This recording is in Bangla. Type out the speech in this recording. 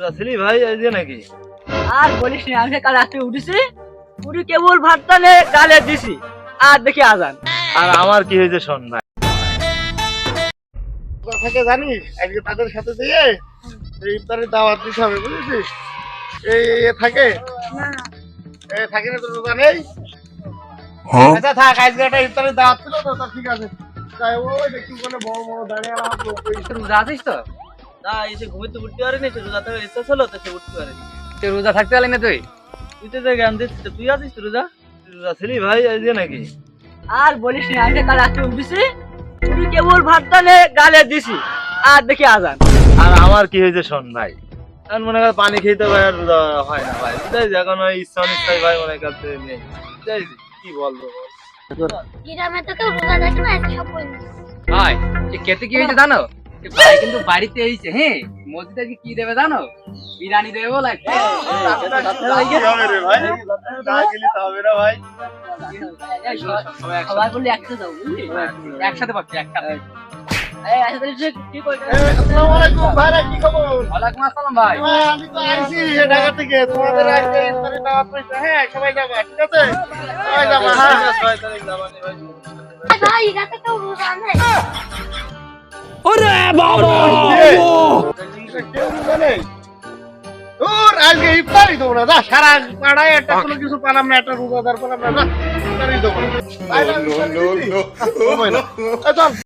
যাচ্ছিলি ভাই এই যে নাকি? আর বলিস না আমি কাল রাতে উঠেছি উঠে কেবল ভাতটা নে গালে দিছি আর দেখি আজান। আর আমার কি হয়েছে শোন ভাই? কথাকে জানিস আজকে তাদের সাথে দিয়ে এই ইফতারের দাওয়াত দিতে হবে বুঝেছিস? এই থাকে। এ থাকে না তো রোজা নেই আচ্ছা থাক আজকে একটা ইফতারের দাওয়াত ছিল তো ঠিক আছে। তাই ওই দেখি বড় বড় দাঁড়িয়ে আমার রোজা আছিস তো? না এসে ঘুমিতে উঠতে পারিনি সে রোজা থেকে ইচ্ছা ছিল তো সে উঠতে পারেনি। তুই রোজা থাকতে পারলি না তুই? তুই তো জ্ঞান দিচ্ছিস তুই আছিস রোজা? রোজা ছিলি ভাই নাকি? আর বলিস না আমি কাল উঠেছি কেবল ভাতটা নে গালে দিছি আর দেখি আজান। আর আমার কি হয়েছে শোন ভাই? এখন মনে কর পানি খেতে ভাই আর রোজা হয় না ভাই এখন ওই ইচ্ছা অনিচ্ছাই ভাই মনে করতে নেই কি বলব বল? গ্রামে তো কেউ রোজা দেখে না সব ভাই এ কেতে কি হয়েছে জানো? ভাই কিন্তু বাড়িতে এইছে হ্যাঁ মসজিদে কি দেবে জানো বিরিয়ানি দেবে বলে ভাই ভাই সবাই বললে একসাথে যাব বুঝলি একসাথে পাচ্ছি একসাথে এই তোমাদের আজকে ইফতারই দেবো না যা সারা পাড়ায় একটা কোনো কিছু পালাম না একটা রোজাদার পালাম না ইফতারই দেবো না।